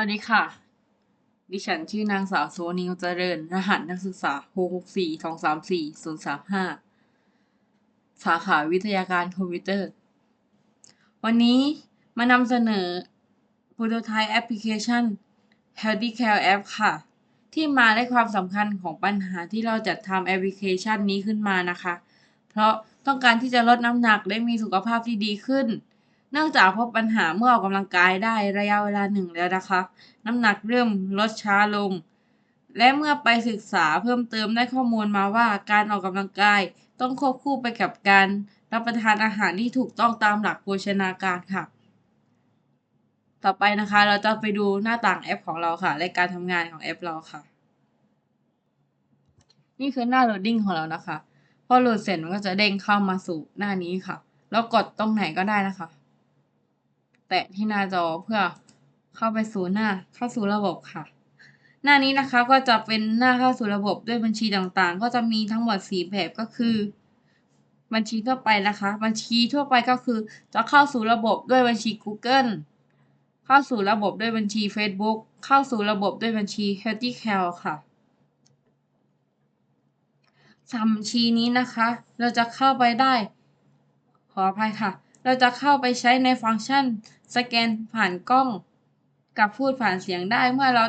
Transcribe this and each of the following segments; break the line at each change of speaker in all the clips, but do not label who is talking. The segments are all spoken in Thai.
วัสดีค่ะ ดิฉันชื่อนางสาวโซนิวเจริญ รหัสนักศึกษา 664-234-035 สาขาวิทยาการคอมพิวเตอร์ วันนี้มานำเสนอ Prototype Application Healthy Care App ค่ะ ที่มาได้ความสำคัญของปัญหาที่เราจัดทำแอปพลิเคชันนี้ขึ้นมานะคะ เพราะต้องการที่จะลดน้ำหนักได้มีสุขภาพที่ดีขึ้น เนื่องจากพบปัญหาเมื่อออกกำลังกายได้ระยะเวลาหนึ่งแล้วนะคะ น้ำหนักเริ่มลดช้าลง และเมื่อไปศึกษาเพิ่มเติมได้ข้อมูลมาว่าการออกกำลังกายต้องควบคู่ไปกับการรับประทานอาหารที่ถูกต้องตามหลักโภชนาการค่ะ ต่อไปนะคะเราจะไปดูหน้าต่างแอปของเราค่ะ และการทำงานของแอปเราค่ะ นี่คือหน้าโหลดดิ้งของเรานะคะ พอโหลดเสร็จมันก็จะเด้งเข้ามาสู่หน้านี้ค่ะ แล้วกดตรงไหนก็ได้นะคะ ตะที่หน้าจอเพื่อเข้าไปสู่หน้าเข้าสู่ระบบค่ะ หน้านี้นะคะก็จะเป็นหน้าเข้าสู่ระบบด้วยบัญชีต่างๆ ก็จะมีทั้งหมดสีแบบก็คือ บัญชีทั่วไปนะคะ บัญชีทั่วไปก็คือ จะเข้าสู่ระบบด้วยบัญชี Google เข้าสู่ระบบด้วยบัญชี Facebook เข้าสู่ระบบด้วยบัญชี Healthy Care ค่ะสามบัญชีนี้นะคะ เราจะเข้าไปได้ ขออภัยค่ะ เราจะเข้าไปใช้ในฟังก์ชันสแกนผ่านกล้อง กับพูดผ่านเสียงได้เมื่อเรา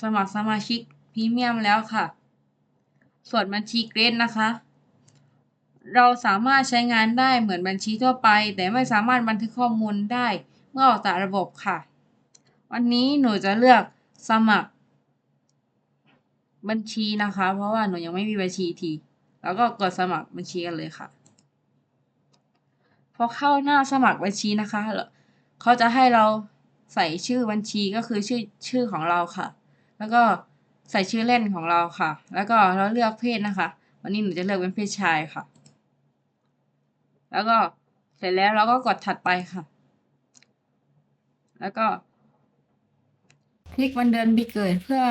สมัครสมาชิกพรีเมียมแล้วค่ะ ส่วนบัญชีเกรดนะคะ เราสามารถใช้งานได้เหมือนบัญชีทั่วไป แต่ไม่สามารถบันทึกข้อมูลได้เมื่อออกจากระบบค่ะ วันนี้หนูจะเลือกสมัคร บัญชีนะคะ เพราะว่าหนูยังไม่มีบัญชีที แล้วก็กดสมัครบัญชีกันเลยค่ะ พอเข้าหน้าสมัครบัญชีนะคะเขาจะให้เราใส่ชื่อบัญชีก็คือชื่อชื่อของเราค่ะ แล้วก็ใส่ชื่อเล่นของเราค่ะ แล้วก็เราเลือกเพศนะคะ วันนี้หนูจะเลือกเป็นเพศชายค่ะ แล้วก็เสร็จแล้วเราก็กดถัดไปค่ะ แล้วก็ คลิกวันเดือนปีเกิดเพื่อ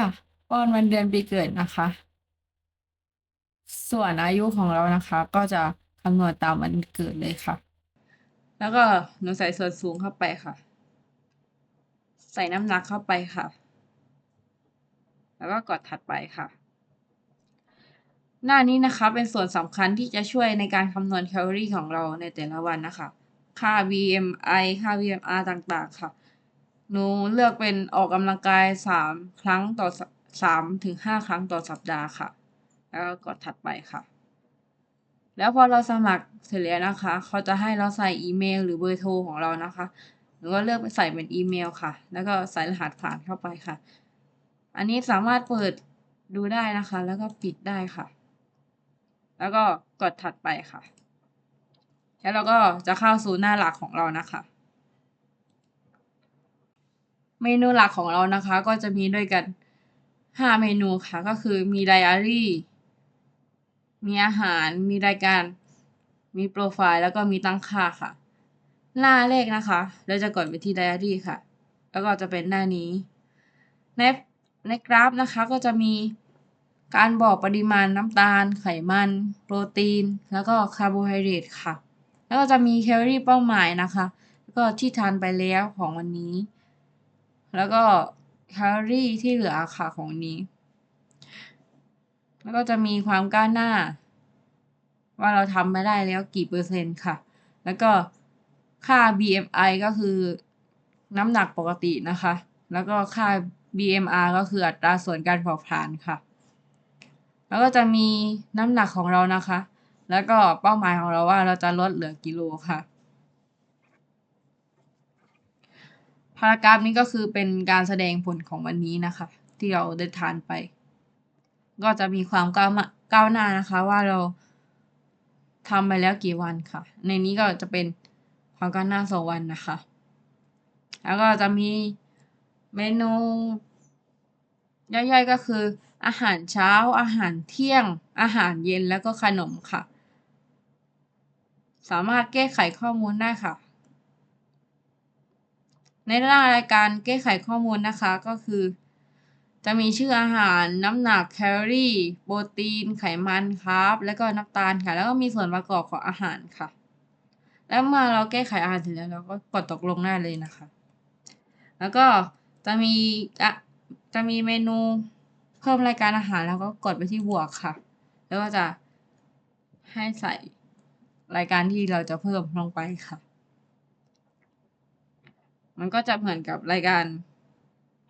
ป้อนวันเดือนปีเกิดนะคะ ส่วนอายุของเรานะคะ ก็จะคำนวณตามวันเกิดเลยค่ะ แล้วก็หนูใส่ส่วนสูงเข้าไปค่ะ ใส่น้ำหนักเข้าไปค่ะ แล้วก็กดถัดไปค่ะ หน้านี้นะคะเป็นส่วนสำคัญที่จะช่วยในการคำนวณแคลอรี่ของเราในแต่ละวันนะคะ ค่า BMI ค่า BMR ต่างๆค่ะ หนูเลือกเป็นออกกำลังกายสามครั้งต่อสามถึงห้าครั้งต่อสัปดาห์ค่ะ แล้วก็กดถัดไปค่ะ แล้วพอเราสมัครเสร็จแล้วนะคะ เขาจะให้เราใส่อีเมล หรือเบอร์โทรของเรานะคะหนูก็เลือกใส่เป็นอีเมลค่ะ แล้วก็ใส่รหัสผ่านเข้าไปค่ะ อันนี้สามารถเปิดดูได้นะคะ แล้วก็ปิดได้ค่ะ แล้วก็กดถัดไปค่ะ แล้วเราก็จะเข้าสู่หน้าหลักของเรานะคะ เมนูหลักของเรานะคะ ก็จะมีด้วยกันห้าเมนูค่ะ ก็คือมีไดอารี่ มีอาหาร มีรายการ มีโปรไฟล์ แล้วก็มีตั้งค่าค่ะ หน้าแรกนะคะเราจะกดไปที่ไดอารี่ค่ะ แล้วก็จะเป็นหน้านี้ ในในกราฟนะคะก็จะมีการบอกปริมาณน้ำตาล ไขมัน โปรตีน แล้วก็คาร์โบไฮเดรตค่ะ แล้วก็จะมีแคลอรี่เป้าหมายนะคะ แล้วก็ที่ทานไปแล้วของวันนี้ แล้วก็แคลอรี่ที่เหลือค่ะของวั นนี้แล้วก็จะมีความก้าวหน้า ว่าเราทำไปได้แล้วกี่เปอร์เซ็นต์ค่ะ แล้วก็ค่า BMI ก็คือน้ำหนักปกตินะคะ แล้วก็ค่า BMR ก็คืออัตราส่วนการเผาผลาญค่ะ แล้วก็จะมีน้ำหนักของเรานะคะ แล้วก็เป้าหมายของเราว่าเราจะลดเหลือกิโลค่ะพารากราฟนี้ก็คือเป็นการแสดงผลของวันนี้นะคะ ที่เราได้ทานไป ก็จะมีความก้าวมาก้าวหน้านะคะว่าเราทำไปแล้วกี่วันค่ะ ในนี้ก็จะเป็นความก้าวหน้าสองวันนะคะ แล้วก็จะมีเมนูย่อยๆก็คือ อาหารเช้า อาหารเที่ยง อาหารเย็นแล้วก็ขนมค่ะ สามารถแก้ไขข้อมูลได้ค่ะ ในหน้ารายการแก้ไขข้อมูลนะคะก็คือ จะมีชื่ออาหารน้ำหนักแคลอรี่ โปรตีน ไขมันคาร์บแล้วก็น้ำตาลค่ะ แล้วก็มีส่วนประกอบของอาหารค่ะ แล้วเมื่อเราแก้ไขอาหารเสร็จแล้วเราก็กดตกลงได้เลยนะคะ แล้วก็จะมีอะจะมีเมนูเพิ่มรายการอาหารแล้วก็กดไปที่บวกค่ะ แล้วก็จะให้ใส่รายการที่เราจะเพิ่มลงไปค่ะ มันก็จะเหมือนกับรายการ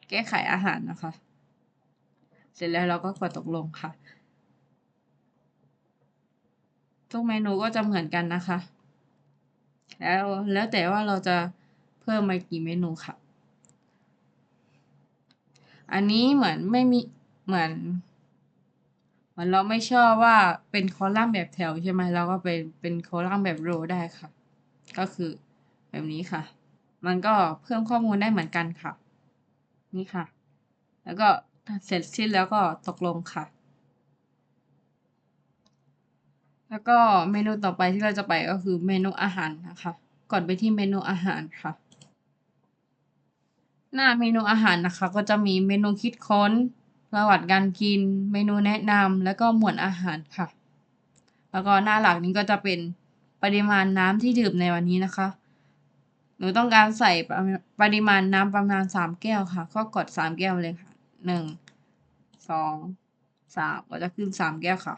แก้ไขอาหารนะคะ เสร็จแล้วเราก็กดตกลงค่ะ ทุกเมนูก็จะเหมือนกันนะคะ แล้วแล้วแต่ว่าเราจะเพิ่มมากี่เมนูค่ะ อันนี้เหมือนไม่มีเหมือนเหมือนเราไม่ชอบว่าเป็นคอลัมน์แบบแถวใช่ไหมเราก็เป็นเป็นคอลัมน์แบบโรได้ค่ะ ก็คือแบบนี้ค่ะ มันก็เพิ่มข้อมูลได้เหมือนกันค่ะ นี่ค่ะ แล้วก็ เสร็จสิ้นแล้วก็ตกลงค่ะ แล้วก็เมนูต่อไปที่เราจะไปก็คือเมนูอาหารนะคะ กดไปที่เมนูอาหารค่ะ หน้าเมนูอาหารนะคะ ก็จะมีเมนูคิดค้นประวัติการกิน เมนูแนะนำแล้วก็หมวดอาหารค่ะ แล้วก็หน้าหลักนี้ก็จะเป็นปริมาณน้ำที่ดื่มในวันนี้นะคะ หนูต้องการใส่ปริมาณน้ำประมาณสามแก้วค่ะ ก็กดสามแก้วเลยค่ะ หนึ่งสองสามก็จะขึ้นสามแก้วค่ะ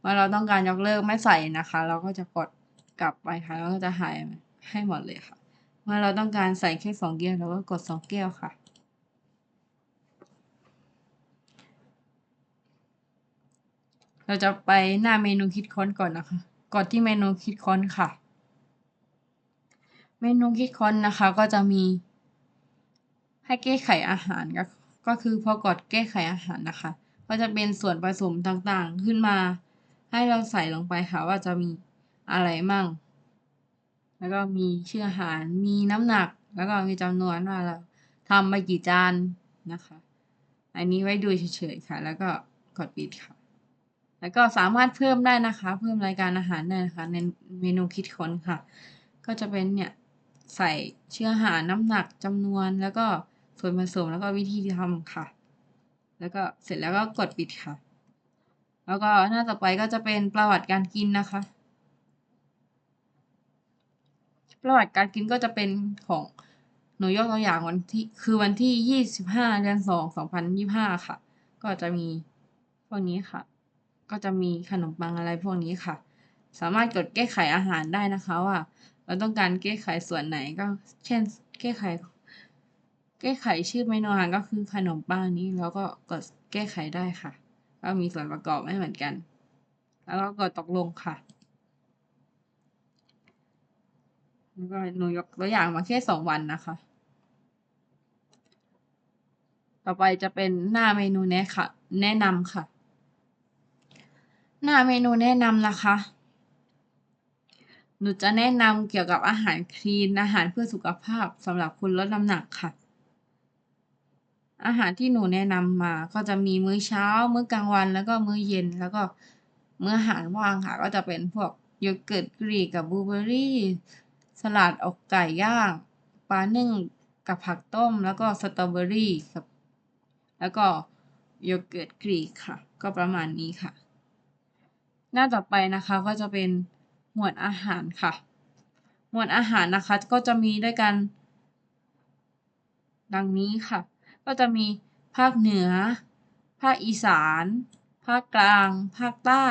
เมื่อเราต้องการยกเลิกไม่ใส่นะคะ เราก็จะกดกลับไปค่ะแล้วก็จะหายให้หมดเลยค่ะ เมื่อเราต้องการใส่แค่สองแก้วเราก็กดสองแก้วค่ะเราจะไปหน้าเมนูคิดค้นก่อนนะคะ กดที่เมนูคิดค้นค่ะ เมนูคิดค้นนะคะก็จะมีให้แก้ไขอาหารก็ ก็คือพอกดแก้ไขอาหารนะคะ ก็จะเป็นส่วนผสมต่างๆขึ้นมา ให้เราใส่ลงไปค่ะว่าจะมีอะไรมั่ง แล้วก็มีชื่ออาหาร มีน้ำหนัก แล้วก็มีจำนวนว่าเราทำไปกี่จานนะคะ อันนี้ไว้ดูเฉยๆค่ะ แล้วก็กดปิดค่ะ แล้วก็สามารถเพิ่มได้นะคะ เพิ่มรายการอาหารได้นะคะ ในเมนูคิดค้นค่ะ ก็จะเป็นเนี่ยใส่ชื่ออาหารน้ำหนักจำนวนแล้วก็ ส่วนผสมแล้วก็วิธีทำค่ะ แล้วก็เสร็จแล้วก็กดปิดค่ะ แล้วก็หน้าต่อไปก็จะเป็นประวัติการกินนะคะ ประวัติการกินก็จะเป็นของหนูยกตัวอย่างวันที่คือวันที่ยี่สิบห้าเดือนสองสองพันยี่ห้าค่ะ ก็จะมีพวกนี้ค่ะ ก็จะมีขนมปังอะไรพวกนี้ค่ะ สามารถกดแก้ไขอาหารได้นะคะว่า เราต้องการแก้ไขส่วนไหนก็เช่น แก้ไข แก้ไขชื่อเมนูอาหารก็คือขนมปังนี้แล้วก็กดแก้ไขได้ค่ะ ก็มีส่วนประกอบไม่เหมือนกัน แล้วก็กดตกลงค่ะแล้วก็หนูยกตัวอย่างมาแค่สองวันนะคะ ต่อไปจะเป็นหน้าเมนูแนะค่ะ แนะนำค่ะ หน้าเมนูแนะนำนะคะ หนูจะแนะนำเกี่ยวกับอาหารคลีนอาหารเพื่อสุขภาพสำหรับคนลดน้ำหนักค่ะ อาหารที่หนูแนะนำมาก็จะมีมื้อเช้า มื้อกลางวัน แล้วก็มื้อเย็น แล้วก็มื้ออาหารว่างค่ะ ก็จะเป็นพวกโยเกิร์ตกรีกกับบลูเบอร์รี่ สลัดอกไก่ย่าง ปลานึ่งกับผักต้ม แล้วก็สตรอเบอรี่ครับแล้วก็โยเกิร์ตกรีกค่ะ ก็ประมาณนี้ค่ะ หน้าต่อไปนะคะก็จะเป็นหมวดอาหารค่ะ หมวดอาหารนะคะก็จะมีด้วยกัน ดังนี้ค่ะ ก็จะมีภาคเหนือ ภาคอีสาน ภาคกลาง ภาคใต้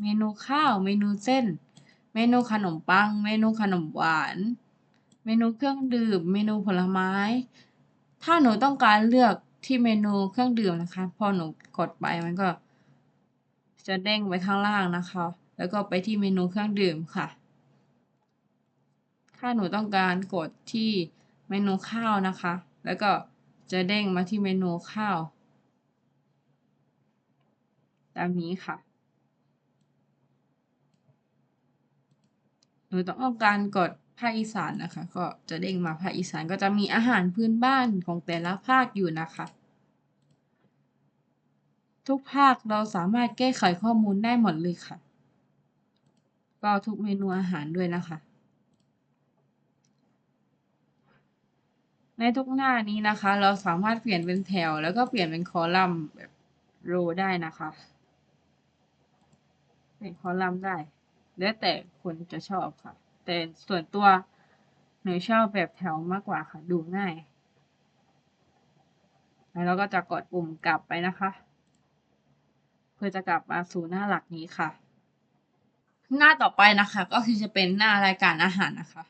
เมนูข้าว เมนูเส้น เมนูขนมปัง เมนูขนมหวาน เมนูเครื่องดื่ม เมนูผลไม้ ถ้าหนูต้องการเลือกที่เมนูเครื่องดื่มนะคะ พอหนูกดไปมันก็ จะเด้งไปข้างล่างนะคะ แล้วก็ไปที่เมนูเครื่องดื่มค่ะ ถ้าหนูต้องการกดที่เมนูข้าวนะคะ แล้วก็ จะเด้งมาที่เมนูข้าว ตามนี้ค่ะหนูต้องการกดภาคอีสานนะคะ ก็จะเด้งมาภาคอีสานก็จะมีอาหารพื้นบ้านของแต่ละภาคอยู่นะคะ ทุกภาคเราสามารถแก้ไขข้อมูลได้หมดเลยค่ะ ก็ทุกเมนูอาหารด้วยนะคะ ในทุกหน้านี้นะคะ เราสามารถเปลี่ยนเป็นแถว แล้วก็เปลี่ยนเป็นคอลัมน์แบบโรได้นะคะ เป็นคอลัมน์ได้ แล้วแต่คนจะชอบค่ะ แต่ส่วนตัวหนูชอบแบบแถวมากกว่าค่ะ ดูง่าย แล้วก็จะกดปุ่มกลับไปนะคะ เพื่อจะกลับมาสู่หน้าหลักนี้ค่ะ หน้าต่อไปนะคะ ก็คือจะเป็นหน้ารายการอาหารนะคะ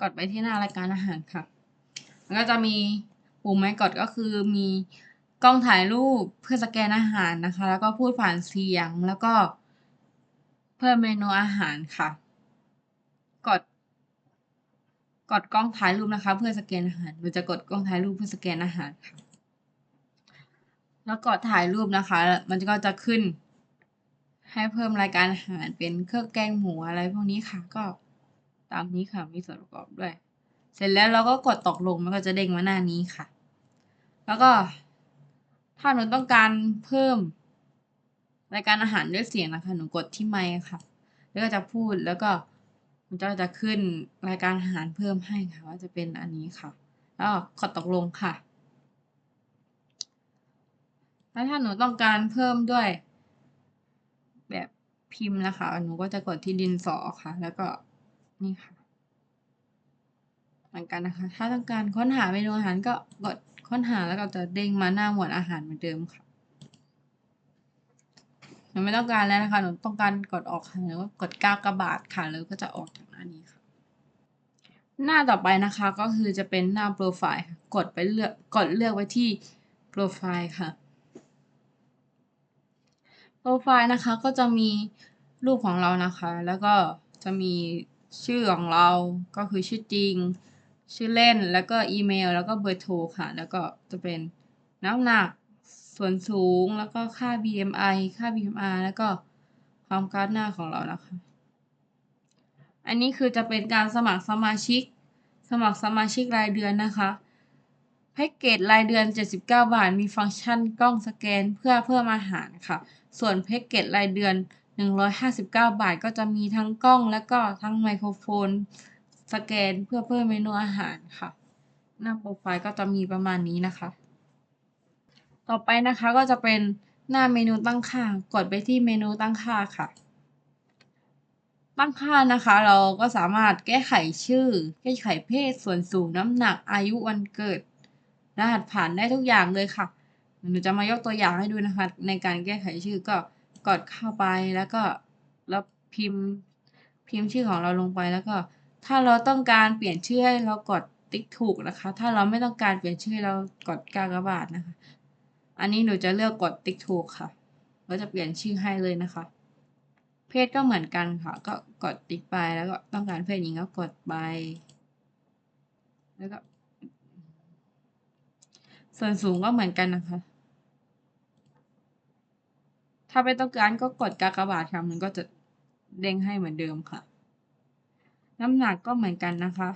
กดไปที่หน้ารายการอาหารค่ะ มันก็จะมีปุ่มไม้กดก็คือมีกล้องถ่ายรูปเพื่อสแกนอาหารนะคะ แล้วก็พูดผ่านเสียงแล้วก็เพิ่มเมนูอาหารค่ะ กด กดกล้องถ่ายรูปนะคะ เพื่อสแกนอาหารเราจะกดกล้องถ่ายรูปเพื่อสแกนอาหารค่ะแล้วกดถ่ายรูปนะคะ มันก็จะขึ้น ให้เพิ่มรายการอาหารเป็นเครื่องแกงหมูอะไรพวกนี้ค่ะ ก็ตามนี้ค่ะมีส่วนประกอบด้วย เสร็จแล้วเราก็กดตกลงมันก็จะเด้งมาหน้านี้ค่ะ แล้วก็ ถ้าหนูต้องการเพิ่มรายการอาหารด้วยเสียงนะคะ หนูกดที่ไมค์ค่ะ แล้วก็จะพูดแล้วก็มันก็จะขึ้นรายการอาหารเพิ่มให้ค่ะว่าจะเป็นอันนี้ค่ะ แล้วก็กดตกลงค่ะ แล้วถ้าหนูต้องการเพิ่มด้วย แบบพิมพ์นะคะ หนูก็จะกดที่ดินสอค่ะ แล้วก็นี่ค่ะ เหมือนกันนะคะ ถ้าต้องการค้นหาเมนูอาหารก็กดค้นหาแล้วก็จะเด้งมาหน้าหมวดอาหารเหมือนเดิมค่ะหนูไม่ต้องการแล้วนะคะ หนูต้องการกดออกค่ะหรือว่ากดก้าวกระบาดค่ะ แล้วก็จะออกจากหน้านี้ค่ะ หน้าต่อไปนะคะก็คือจะเป็นหน้าโปรไฟล์ค่ะกดไปเลือก กดเลือกไว้ที่โปรไฟล์ค่ะ โปรไฟล์นะคะก็จะมีรูปของเรานะคะ แล้วก็จะมีชื่อของเรา ก็คือชื่อจริง ชื่อเล่นแล้วก็อีเมล แล้วก็เบอร์โทรค่ะ แล้วก็จะเป็นน้ำหนัก ส่วนสูงแล้วก็ค่า BMI ค่า BMR แล้วก็ความก้าวหน้าของเรานะคะ อันนี้คือจะเป็นการสมัครสมาชิก สมัครสมาชิกรายเดือนนะคะแพ็กเกจรายเดือน 79 บาท มีฟังก์ชันกล้องสแกนเพื่อเพิ่มอาหารค่ะ ส่วนแพ็กเกจรายเดือน 159 บาท ก็จะมีทั้งกล้องและก็ทั้งไมโครโฟน สแกนเพื่อเพิ่มเมนูอาหารค่ะ หน้าโปรไฟล์ก็จะมีประมาณนี้นะคะ ต่อไปนะคะก็จะเป็นหน้าเมนูตั้งค่า กดไปที่เมนูตั้งค่าค่ะ ตั้งค่านะคะ เราก็สามารถแก้ไขชื่อ แก้ไขเพศ ส่วนสูงน้ำหนัก อายุวันเกิด รหัสผ่านได้ทุกอย่างเลยค่ะ หนูจะมายกตัวอย่างให้ดูนะคะ ในการแก้ไขชื่อก็กดเข้าไปแล้วก็แล้วพิมพ์พิมพ์ชื่อของเราลงไปแล้วก็ ถ้าเราต้องการเปลี่ยนชื่อให้เรากดติ๊กถูกนะคะ ถ้าเราไม่ต้องการเปลี่ยนชื่อเรากดกากบาทนะคะ อันนี้หนูจะเลือกกดติ๊กถูกค่ะเราจะเปลี่ยนชื่อให้เลยนะคะ เพศก็เหมือนกันค่ะ ก็กดติ๊กไปแล้วก็ต้องการเพศหญิงก็กดไป แล้วก็ ส่วนสูงก็เหมือนกันนะคะ ถ้าไม่ต้องการก็กดกากบาทค่ะ มันก็จะเด้งให้เหมือนเดิมค่ะ น้ำหนักก็เหมือนกันนะคะ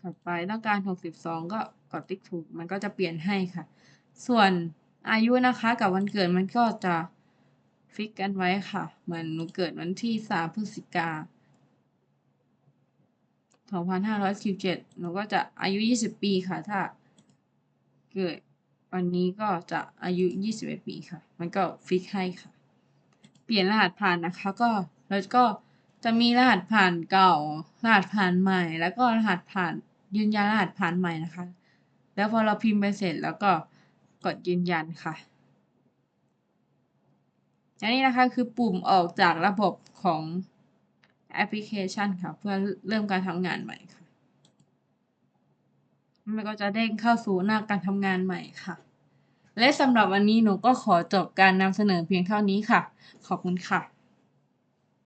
กลับไปต้องการ 62 ก็กดติ๊กถูก มันก็จะเปลี่ยนให้ค่ะ ส่วนอายุนะคะกับวันเกิดมันก็จะฟิกกันไว้ค่ะ เหมือนหนูเกิดวันที่ 3 พฤศจิกา2517หนูก็จะอายุ 20 ปีค่ะ ถ้าเกิดวันนี้ก็จะอายุ 21 ปีค่ะ มันก็ฟิกให้ค่ะ เปลี่ยนรหัสผ่านนะคะ ก็แล้วก็จะมีรหัสผ่านเก่า รหัสผ่านใหม่ แล้วก็รหัสผ่านยืนยันรหัสผ่านใหม่นะคะ แล้วพอเราพิมพ์ไปเสร็จแล้วก็กดยืนยันค่ะอันนี้นะคะคือปุ่มออกจากระบบของแอปพลิเคชันค่ะ เพื่อเริ่มการทำงานใหม่ค่ะ มันก็จะเด้งเข้าสู่หน้าการทำงานใหม่ค่ะ และสำหรับวันนี้หนูก็ขอจบการนำเสนอเพียงเท่านี้ค่ะ ขอบคุณค่ะ